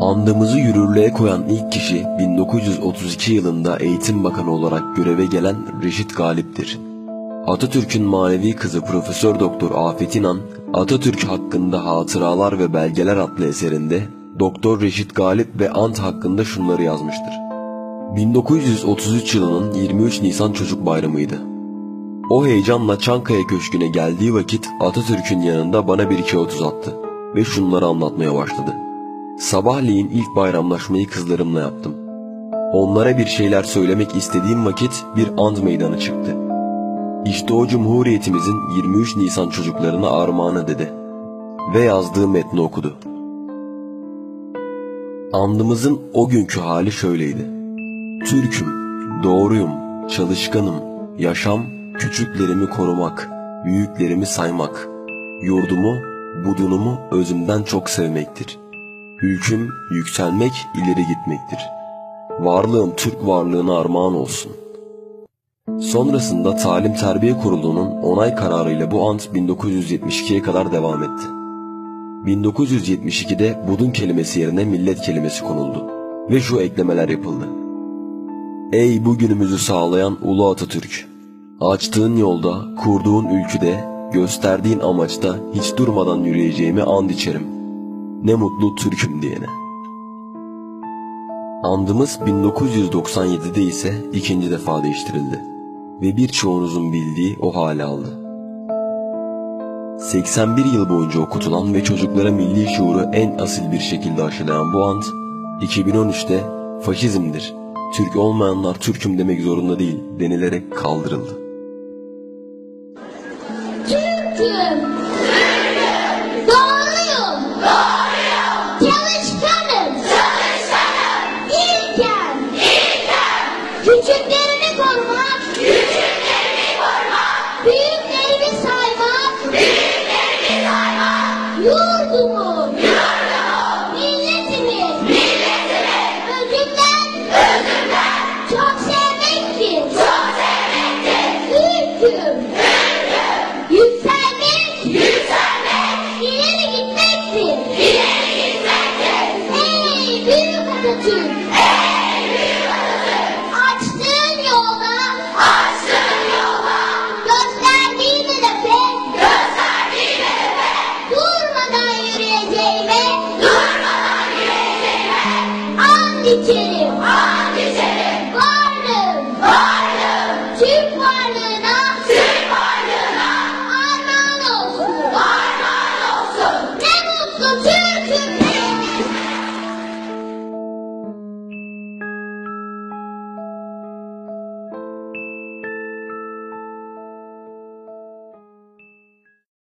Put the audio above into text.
Andımızı yürürlüğe koyan ilk kişi 1932 yılında Eğitim Bakanı olarak göreve gelen Reşit Galip'tir. Atatürk'ün manevi kızı Profesör Doktor Afet İnan, Atatürk hakkında Hatıralar ve Belgeler adlı eserinde Doktor Reşit Galip ve Ant hakkında şunları yazmıştır. 1933 yılının 23 Nisan Çocuk Bayramı'ydı. O heyecanla Çankaya Köşkü'ne geldiği vakit Atatürk'ün yanında bana bir kağıt uzattı ve şunları anlatmaya başladı. Sabahleyin ilk bayramlaşmayı kızlarımla yaptım. Onlara bir şeyler söylemek istediğim vakit bir and meydanı çıktı. İşte o Cumhuriyetimizin 23 Nisan çocuklarına armağanı dedi. Ve yazdığı metni okudu. Andımızın o günkü hali şöyleydi. Türk'üm, doğruyum, çalışkanım, yaşam, küçüklerimi korumak, büyüklerimi saymak, yurdumu, budunumu özümden çok sevmektir. Ülküm, yükselmek, ileri gitmektir. Varlığım Türk varlığına armağan olsun. Sonrasında Talim Terbiye Kurulu'nun onay kararıyla bu ant 1972'ye kadar devam etti. 1972'de budun kelimesi yerine millet kelimesi konuldu ve şu eklemeler yapıldı. Ey bugünümüzü sağlayan Ulu Atatürk! Açtığın yolda, kurduğun ülküde, gösterdiğin amaçta hiç durmadan yürüyeceğimi and içerim. Ne mutlu Türk'üm diyene. Andımız 1997'de ise ikinci defa değiştirildi ve birçoğunuzun bildiği o hale aldı. 81 yıl boyunca okutulan ve çocuklara milli şuuru en asil bir şekilde aşılayan bu ant, 2013'te faşizmdir, Türk olmayanlar Türk'üm demek zorunda değil denilerek kaldırıldı. Türk'üm. Doğruyum. Küçüklerimi korumak. Büyüklerimi saymak. Yurdumu. Milletimi. Özümden. Çok sevmektir. Türk'üm. Yükselmek, ileri gitmektir. Ey büyük Atatürk, içerim. An içerim. Varlığım. Varlığım.